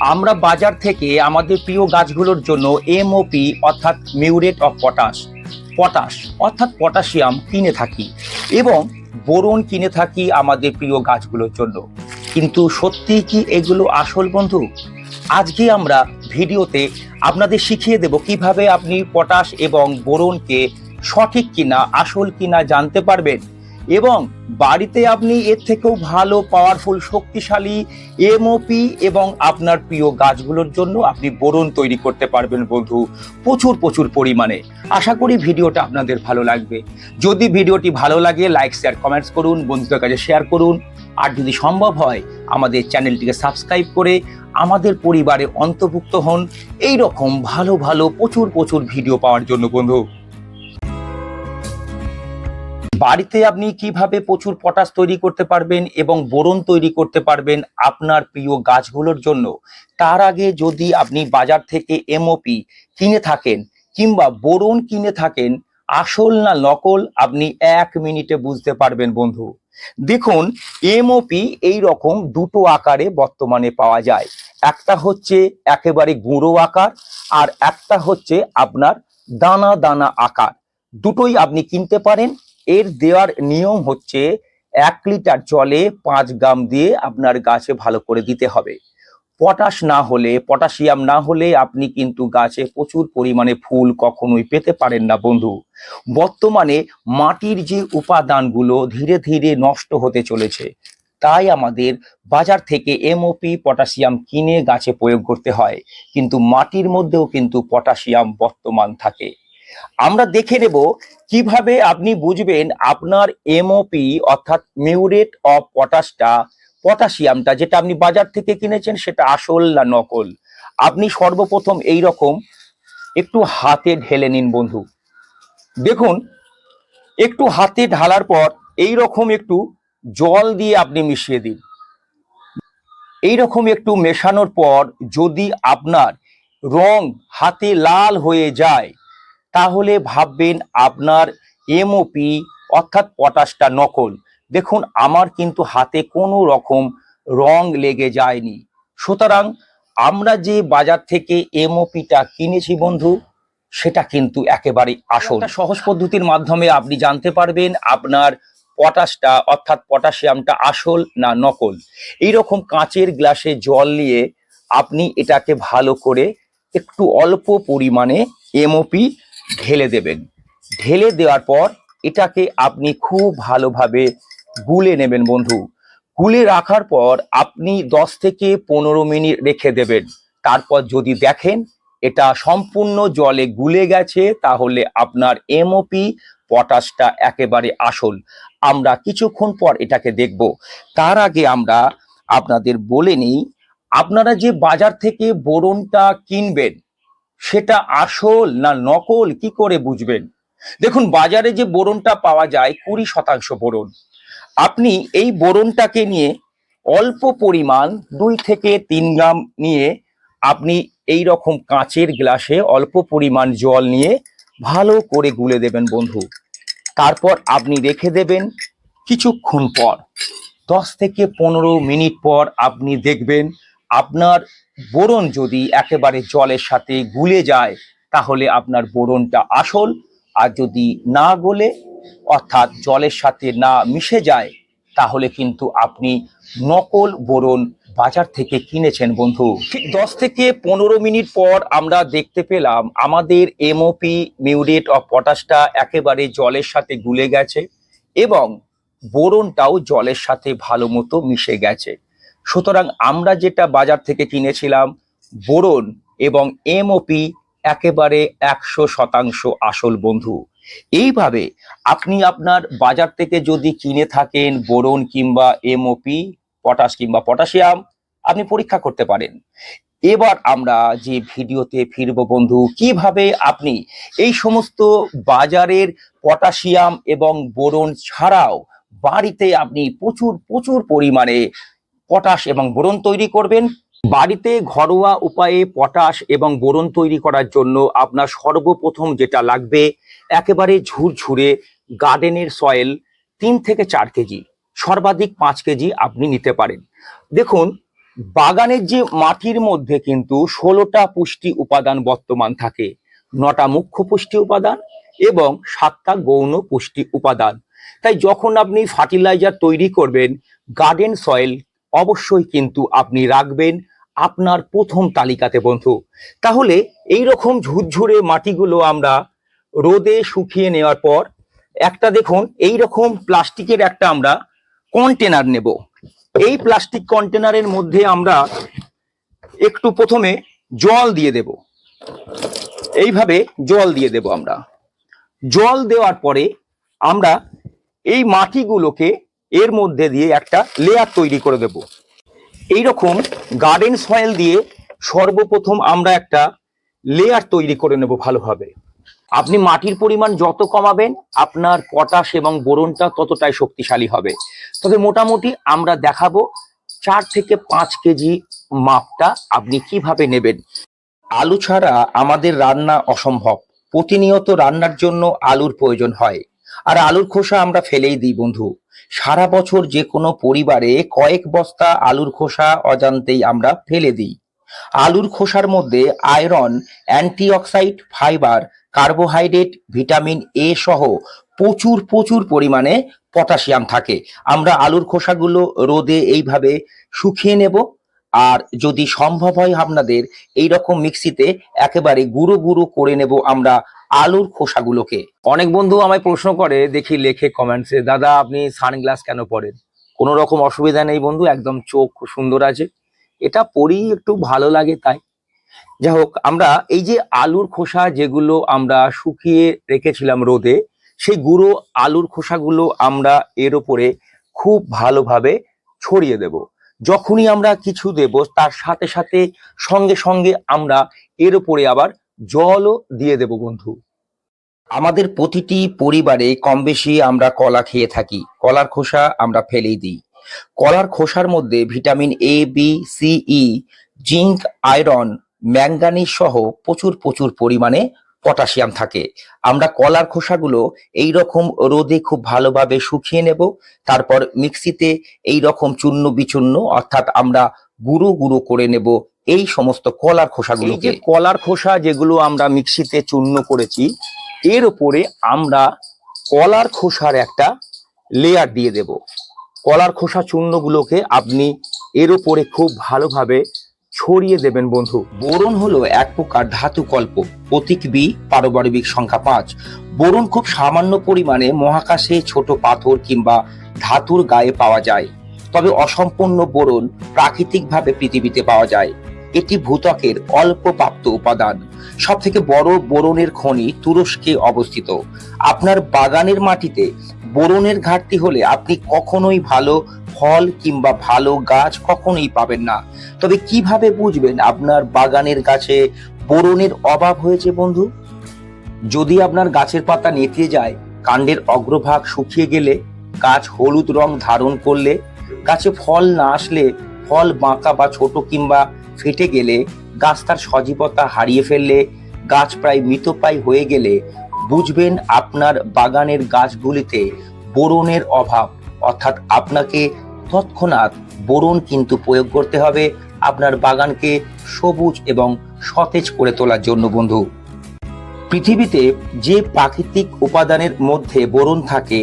আমরা বাজার থেকে আমাদের প্রিয় গাছগুলোর জন্য এমওপি অর্থাৎ মিউরেট অফ পটাশ পটাশ অর্থাৎ পটাশিয়াম কিনে থাকি এবং বোরন কিনে থাকি আমাদের প্রিয় গাছগুলোর জন্য। কিন্তু সত্যি কি এগুলো আসল বন্ধু? আজকে আমরা ভিডিওতে আপনাদের শিখিয়ে দেব কীভাবে আপনি পটাশ এবং বোরনকে সঠিক কিনা, আসল কিনা জানতে পারবেন। এবং বাড়িতে আপনি এর থেকেও ভালো পাওয়ারফুল শক্তিশালী এমওপি এবং আপনার প্রিয় গাছগুলোর জন্য আপনি বোরন তৈরি করতে পারবেন বন্ধু প্রচুর প্রচুর পরিমাণে। আশা করি ভিডিওটা আপনাদের ভালো লাগবে। যদি ভিডিওটি ভালো লাগে লাইক শেয়ার কমেন্টস করুন, বন্ধুদের কাছে শেয়ার করুন। আর যদি সম্ভব হয়, আমাদের চ্যানেলটিকে সাবস্ক্রাইব করে আমাদের পরিবারে অন্তর্ভুক্ত হন। এই রকম ভালো ভালো, প্রচুর প্রচুর ভিডিও পাওয়ার জন্য বন্ধু। বাড়িতে আপনি কীভাবে প্রচুর পটাশ তৈরি করতে পারবেন এবং বোরন তৈরি করতে পারবেন আপনার প্রিয় গাছগুলোর জন্য? তার আগে যদি আপনি বাজার থেকে এমওপি কিনে থাকেন কিংবা বোরন কিনে থাকেন, আসল না নকল আপনি এক মিনিটে বুঝতে পারবেন বন্ধু। দেখুন এমওপি এই রকম দুটো আকারে বর্তমানে পাওয়া যায়। একটা হচ্ছে একেবারে গুঁড়ো আকার আর একটা হচ্ছে আপনার দানা দানা আকার। দুটোই আপনি কিনতে পারেন এর দেওয়ার নিয়ম হচ্ছে এক লিটার জলে পাঁচ গ্রাম দিয়ে আপনার গাছে ভালো করে দিতে হবে। পটাশ না হলে, পটাশিয়াম না হলে আপনি কিন্তু গাছে প্রচুর পরিমাণে ফুল কখনোই পেতে পারেন না বন্ধু। বর্তমানে মাটির যে উপাদানগুলো ধীরে ধীরে নষ্ট হতে চলেছে, তাই আমাদের বাজার থেকে এমওপি পটাশিয়াম কিনে গাছে প্রয়োগ করতে হয়। কিন্তু মাটির মধ্যেও কিন্তু পটাশিয়াম বর্তমান থাকে। আমরা দেখে নেব কীভাবে আপনি বুঝবেন আপনার এমওপি অর্থাৎ মিউরেট অফ পটাশটা, পটাশিয়ামটা, যেটা আপনি বাজার থেকে কিনেছেন সেটা আসল না নকল? আপনি সর্বপ্রথম এই রকম একটু হাতে ঢেলে নিন বন্ধু। দেখুন, একটু হাতে ঢালার পর এই রকম একটু জল দিয়ে আপনি মিশিয়ে দিন। এই রকম একটু মেশানোর পর যদি আপনার রং হাতে লাল হয়ে যায় তাহলে ভাববেন আপনার এমওপি অর্থাৎ পটাশটা নকল। দেখুন, আমার কিন্তু হাতে কোনো রকম রং লেগে যায়নি। সুতরাং আমরা যে বাজার থেকে এমওপিটা কিনেছি বন্ধু, সেটা কিন্তু একেবারে আসল। সহজ পদ্ধতির মাধ্যমে আপনি জানতে পারবেন আপনার পটাশটা, অর্থাৎ পটাশিয়ামটা আসল না নকল। এইরকম কাঁচের গ্লাসে জল নিয়ে আপনি এটাকে ভালো করে একটু অল্প পরিমাণে এমওপি ঢেলে দেবেন। ঢেলে দেওয়ার পর এটাকে আপনি খুব ভালোভাবে গুলে নেবেন বন্ধু। গুলে রাখার পর আপনি দশ থেকে পনেরো মিনিট রেখে দেবেন। তারপর যদি দেখেন এটা সম্পূর্ণ জলে গুলে গেছে, তাহলে আপনার এমওপি পটাশটা একেবারে আসল। আমরা কিছুক্ষণ পর এটাকে দেখব। তার আগে আমরা আপনাদের বলে নিই, আপনারা যে বাজার থেকে বোরনটা কিনবেন সেটা আসল না নকল? কি করে বুঝবেন? দেখুন, বাজারে যে বোরনটা পাওয়া যায়, কুড়ি শতাংশ বোরন। আপনি এই বোরনটাকে নিয়ে অল্প পরিমাণ দুই থেকে তিন গ্রাম নিয়ে আপনি এই রকম কাঁচের গ্লাসে অল্প পরিমাণ জল নিয়ে ভালো করে গুলে দেবেন বন্ধু। তারপর আপনি রেখে দেবেন কিছুক্ষণ পর। দশ থেকে পনেরো মিনিট পর আপনি দেখবেন আপনার বোরন যদি একেবারে জলের সাথে গুলে যায়, তাহলে আপনার বোরনটা আসল। আর যদি না গলে, অর্থাৎ জলের সাথে না মিশে যায়, তাহলে কিন্তু আপনি নকল বোরন বাজার থেকে কিনেছেন বন্ধু। ঠিক দশ থেকে পনেরো মিনিট পর আমরা দেখতে পেলাম, আমাদের এমওপি মিউরেট অফ পটাশটা একেবারে জলের সাথে গুলে গেছে এবং বোরনটাও জলের সাথে ভালো মতো মিশে গেছে। সুতরাং আমরা যেটা বাজার থেকে কিনেছিলাম, বোরন এবং এমওপি একেবারে একশো শতাংশ আসল বন্ধু। এইভাবে আপনি আপনার বাজার থেকে যদি কিনে থাকেন বোরন কিংবা এমওপি পটাশ কিংবা পটাশিয়াম, আপনি পরীক্ষা করতে পারেন। এবার আমরা যে ভিডিওতে ফিরব বন্ধু, কীভাবে আপনি এই সমস্ত বাজারের পটাশিয়াম এবং বোরন ছাড়াও বাড়িতে আপনি প্রচুর প্রচুর পরিমাণে পটাশ এবং বোরন তৈরি করবেন। বাড়িতে ঘরোয়া উপায়ে পটাশ এবং বোরন তৈরি করার জন্য আপনার সর্বপ্রথম যেটা লাগবে, একেবারে ঝুরঝুরে গার্ডেনের সয়েল তিন থেকে চার কেজি, সর্বাধিক পাঁচ কেজি আপনি নিতে পারেন। দেখুন, বাগানের যে মাটির মধ্যে কিন্তু ষোলোটা পুষ্টি উপাদান বর্তমান থাকে। নটা মুখ্য পুষ্টি উপাদান এবং সাতটা গৌণ পুষ্টি উপাদান। তাই যখন আপনি ফার্টিলাইজার তৈরি করবেন, গার্ডেন সয়েল অবশ্যই কিন্তু আপনি রাখবেন আপনার প্রথম তালিকাতে, বন্ধু। তাহলে এই রকম ঝুরঝুরে মাটিগুলো আমরা রোদে শুকিয়ে নেওয়ার পর একটা দেখুন এই রকম প্লাস্টিকের একটা আমরা কন্টেনার নেব। এই প্লাস্টিক কন্টেনারের মধ্যে আমরা একটু প্রথমে জল দিয়ে দেব। এইভাবে জল দিয়ে দেব আমরা। জল দেওয়ার পরে আমরা এই মাটিগুলোকে এর মধ্যে দিয়ে একটা লেয়ার তৈরি করে দেব। এই রকম গার্ডেন সয়েল দিয়ে সর্বপ্রথম আমরা একটা লেয়ার তৈরি করে নেব ভালোভাবে। আপনি মাটির পরিমাণ যত কমাবেন, আপনার পটাশ এবং বোরনটা ততটাই শক্তিশালী হবে। তবে মোটামুটি আমরা দেখাবো চার থেকে পাঁচ কেজি মাপটা আপনি কীভাবে নেবেন। আলু ছাড়া আমাদের রান্না অসম্ভব। প্রতিনিয়ত রান্নার জন্য আলুর প্রয়োজন হয়। আর আলুর খোসা আমরা ফেলেই দিই বন্ধু। সারা বছর যে কোনো পরিবারে কয়েক বস্তা আলুর খোসা অজান্তেই আমরা ফেলে দিই। আলুর খোসার মধ্যে iron, antioxide, fibre, carbohydrate, vitamin A সহ প্রচুর প্রচুর পরিমাণে পটাশিয়াম থাকে। আমরা আলুর খোসাগুলো রোদে এইভাবে শুকিয়ে নেব। আর যদি সম্ভব হয় আপনাদের এই রকম মিক্সিতে একেবারে গুঁড়ো গুঁড়ো করে নেব আমরা আলুর খোসাগুলোকে। অনেক বন্ধু আমায় প্রশ্ন করে, দেখি লেখে কমেন্টসে দাদা, আপনি সানগ্লাস কেন পরেন? কোনো রকম অসুবিধা নেই বন্ধু, একদম চোখ সুন্দর আছে। এটা পরি একটু ভালো লাগে তাই। যাই হোক, আমরা এই যে আলুর খোসা যেগুলো আমরা শুকিয়ে রেখেছিলাম রোদে, সেই গুঁড়ো আলুর খোসাগুলো আমরা এর ওপরে খুব ভালোভাবে ছড়িয়ে দেব। যখনই আমরা কিছু দেব, তার সাথে সাথে সঙ্গে সঙ্গে আমরা এর ওপরে আবার জলও দিয়ে দেব, বন্ধু। আমাদের প্রতিটি পরিবারে কম বেশি আমরা কলা খেয়ে থাকি। কলার খোসা আমরা ফেলেই দিই। কলার খোসার মধ্যে vitamin A B C E zinc, iron manganese সহ প্রচুর প্রচুর পরিমাণে পটাশিয়াম থাকে। আমরা কলার খোসাগুলো এই রকম রোদে খুব ভালোভাবে শুকিয়ে নেব। তারপর মিক্সিতে এই রকম চূর্ণ বিচূর্ণ, অর্থাৎ আমরা গুঁড়ো গুঁড়ো করে নেব এই সমস্ত কলার খোসাগুলোকে। কলার খোসা যেগুলো আমরা মিক্সিতে চূর্ণ করেছি, এর উপরে আমরা কলার খোসার একটা লেয়ার দিয়ে দেব। কলার খোসা চূর্ণগুলোকে আপনি এর উপরে খুব ভালোভাবে ছড়িয়ে দেবেন, বন্ধু। বোরন হলো এক প্রকার ধাতু কল্প, প্রতীক বি পারমাণবিক সংখ্যা পাঁচ। বোরন খুব সামান্য পরিমাণে মহাকাশে ছোট পাথর কিংবা ধাতুর গায়ে পাওয়া যায়। তবে অসম্পূর্ণ বোরন প্রাকৃতিকভাবে পৃথিবীতে পাওয়া যায়। এটি ভূতকের অল্প প্রাপ্ত উপাদান। সব থেকে বড় বোরনের খনি তুরস্কে অবস্থিত। আপনার বাগানের মাটিতে বোরনের ঘাটতি হলে আপনি কখনোই ভালো ফল কিংবা ভালো গাছ কখনোই পাবেন না। তবে কীভাবে বুঝবেন আপনার বাগানের গাছে বোরনের অভাব হয়েছে বন্ধু? যদি আপনার গাছের পাতা নেতিয়ে যায়, কাণ্ডের অগ্রভাগ শুকিয়ে গেলে, গাছ হলুদ রং ধারণ করলে, গাছে ফল না আসলে, ফল বাঁকা বা ছোট কিংবা ফেটে গেলে, গাছ তার সজীবতা হারিয়ে ফেললে, গাছ প্রায় মৃতপ্রায় হয়ে গেলে, বুঝবেন আপনার বাগানের গাছগুলিতে বোরনের অভাব, অর্থাৎ আপনাকে তৎক্ষণাৎ বোরন কিন্তু প্রয়োগ করতে হবে আপনার বাগানকে সবুজ এবং সতেজ করে তোলার জন্য, বন্ধু। পৃথিবীতে যে প্রাকৃতিক উপাদানের মধ্যে বোরন থাকে,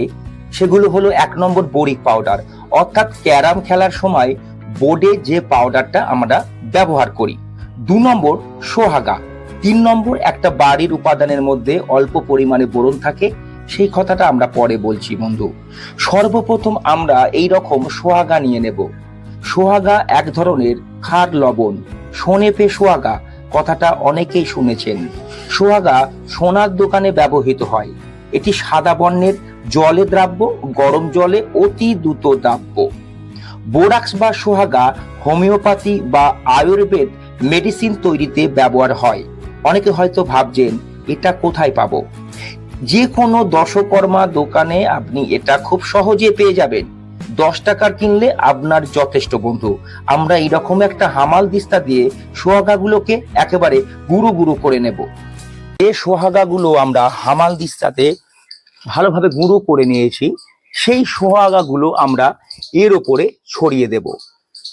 সেগুলো হলো এক নম্বর বোরিক পাউডার অর্থাৎ ক্যারাম খেলার সময় বোর্ডে যে পাউডারটা আমরা ব্যবহার করি। দু নম্বর সোহাগা, তিন নম্বর একটা বাড়ির উপাদানের মধ্যে অল্প পরিমাণে বোরন থাকে সেই কথাটা আমরা পরে বলছি, বন্ধু। সর্বপ্রথম আমরা এই রকম সোহাগা নিয়ে নেব। সোহাগা এক ধরনের খার লবণ সোনেপে সোহাগা, কথাটা অনেকেই শুনেছেন। সোহাগা সোনার দোকানে ব্যবহৃত হয়। এটি সাদা বর্ণের, জলে দ্রাব্য, গরম জলে অতি দ্রুত দ্রাব্য। বোরাক্স বা সোহাগা হোমিওপ্যাথি বা আয়ুর্বেদ মেডিসিন তৈরিতে ব্যবহার হয়। অনেকে হয়তো ভাবছেন, এটা কোথায় পাবো? যে কোনো দশকর্মা দোকানে আপনি এটা খুব সহজে পেয়ে যাবেন। দশ টাকার কিনলে আপনার যথেষ্ট বন্ধু। আমরা এরকম একটা হামাল দিস্তা দিয়ে সোহাগাগুলোকে একেবারে গুঁড়ো গুঁড়ো করে নেব। এই সোহাগাগুলো আমরা হামাল দিস্তাতে ভালোভাবে গুঁড়ো করে নিয়েছি, সেই সোহাগাগুলো আমরা এর ওপরে ছড়িয়ে দেব।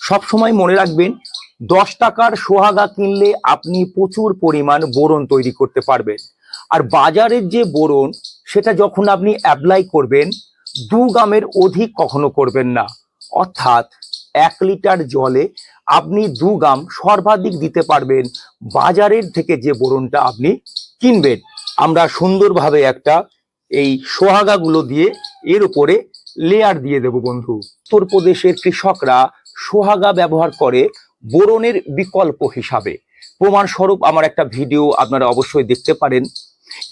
সবসময় মনে রাখবেন, দশ টাকার সোহাগা কিনলে আপনি প্রচুর পরিমাণ বোরন তৈরি করতে পারবেন। আর বাজারের যে বোরন, সেটা যখন আপনি অ্যাপ্লাই করবেন, দু গ্রামের অধিক কখনো করবেন না। অর্থাৎ এক লিটার জলে আপনি দু গ্রাম সর্বাধিক দিতে পারবেন বাজারের থেকে যে বোরনটা আপনি কিনবেন। আমরা সুন্দরভাবে একটা এই সোহাগাগুলো দিয়ে এর উপরে লেয়ার দিয়ে দেব বন্ধু। উত্তরপ্রদেশের কৃষকরা সোহাগা ব্যবহার করে বোরনের বিকল্প হিসাবে। প্রমাণস্বরূপ আমার একটা ভিডিও আপনারা অবশ্যই দেখতে পারেন।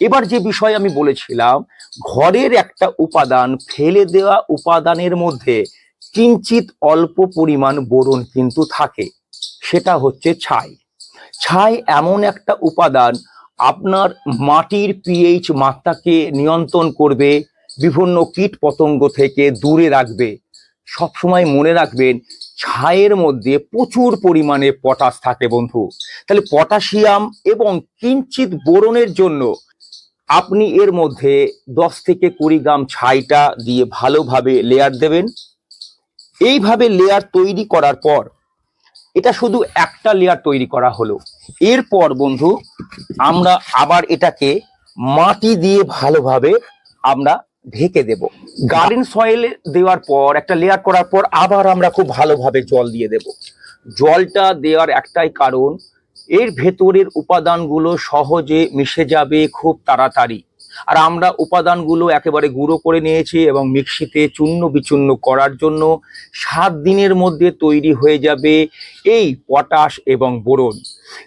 এবার যে বিষয় আমি বলেছিলাম, ঘরের একটা উপাদান ফেলে দেওয়া উপাদানের মধ্যে কিঞ্চিত অল্প পরিমাণ বোরন কিন্তু থাকে, সেটা হচ্ছে ছাই। ছাই এমন একটা উপাদান আপনার মাটির পিএইচ মাত্রাকে নিয়ন্ত্রণ করবে, বিভিন্ন কীট পতঙ্গ থেকে দূরে রাখবে। সবসময় মনে রাখবেন ছায়ের মধ্যে প্রচুর পরিমাণে পটাশ থাকে বন্ধু। তাহলে পটাশিয়াম এবং কিঞ্চিত বোরনের জন্য আপনি এর মধ্যে দশ থেকে কুড়ি গ্রাম ছাইটা দিয়ে ভালোভাবে লেয়ার দেবেন। এইভাবে লেয়ার তৈরি করার পর, এটা শুধু একটা লেয়ার তৈরি করা হলো। এরপর বন্ধু, আমরা আবার এটাকে মাটি দিয়ে ভালোভাবে আমরা ঢেকে দেব। গার্ডেন সয়েল দেওয়ার পর, একটা লেয়ার করার পর আবার আমরা খুব ভালোভাবে জল দিয়ে দেব। জলটা দেওয়ার একটাই কারণ এর ভেতরের উপাদানগুলো সহজে মিশে যাবে খুব তাড়াতাড়ি। আর আমরা উপাদানগুলো একেবারে গুঁড়ো করে নিয়েছি এবং মিক্সিতে চূর্ণ বিচূর্ণ করার জন্য সাত দিনের মধ্যে তৈরি হয়ে যাবে এই পটাশ এবং বোরন।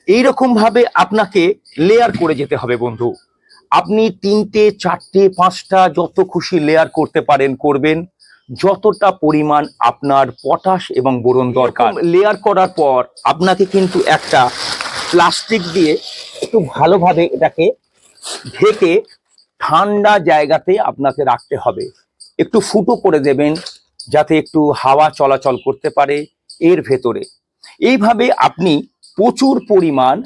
এইরকম ভাবে আপনাকে লেয়ার করে যেতে হবে বন্ধু। আপনি তিনটে, চারটে, পাঁচটা যত খুশি লেয়ার করতে পারেন, করবেন। যতটা পরিমাণ আপনার পটাশ এবং বোরন দরকার। লেয়ার করার পর আপনাকে কিন্তু একটা প্লাস্টিক দিয়ে একটু ভালোভাবে এটাকে ঢেকে ঠান্ডা জায়গাতে আপনাকে রাখতে হবে। একটু ফুটো করে দেবেন যাতে একটু হাওয়া চলাচল করতে পারে এর ভেতরে। এইভাবে আপনি প্রচুর পরিমাণ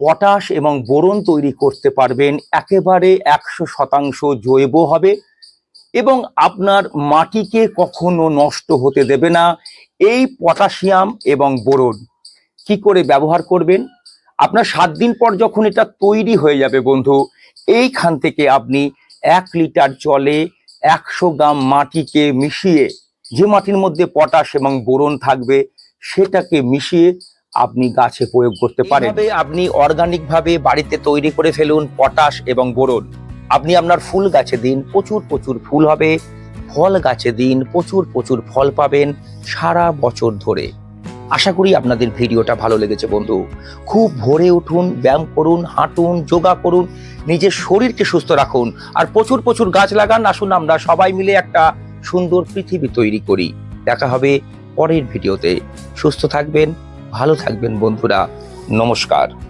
পটাশ এবং বোরন তৈরি করতে পারবেন। একেবারে একশো শতাংশ জৈব হবে এবং আপনার মাটিকে কখনো নষ্ট হতে দেবে না। এই পটাশিয়াম এবং বোরন কি করে ব্যবহার করবেন? আপনার সাত দিন পর যখন এটা তৈরি হয়ে যাবে বন্ধু, এইখান থেকে আপনি এক লিটার জলে একশো গ্রাম মাটিকে মিশিয়ে, যে মাটির মধ্যে পটাশ এবং বোরন থাকবে, সেটাকে মিশিয়ে আপনি গাছে প্রয়োগ করতে পারেন। আপনি অর্গানিকভাবে বাড়িতে তৈরি করে ফেলুন পটাশ এবং বোরন। আপনি আপনার ফুল গাছে দিন, প্রচুর প্রচুর ফুল হবে। ফল গাছে দিন, প্রচুর প্রচুর ফল পাবেন সারা বছর ধরে। আশা করি আপনাদের ভিডিওটা ভালো লেগেছে, বন্ধু। খুব ভোরে উঠুন, ব্যায়াম করুন, হাঁটুন, যোগা করুন, নিজের শরীরকে সুস্থ রাখুন, আর প্রচুর প্রচুর গাছ লাগান। আসুন আমরা সবাই মিলে একটা সুন্দর পৃথিবী তৈরি করি। দেখা হবে পরের ভিডিওতে। সুস্থ থাকবেন, ভালো থাকবেন, বন্ধুরা। নমস্কার।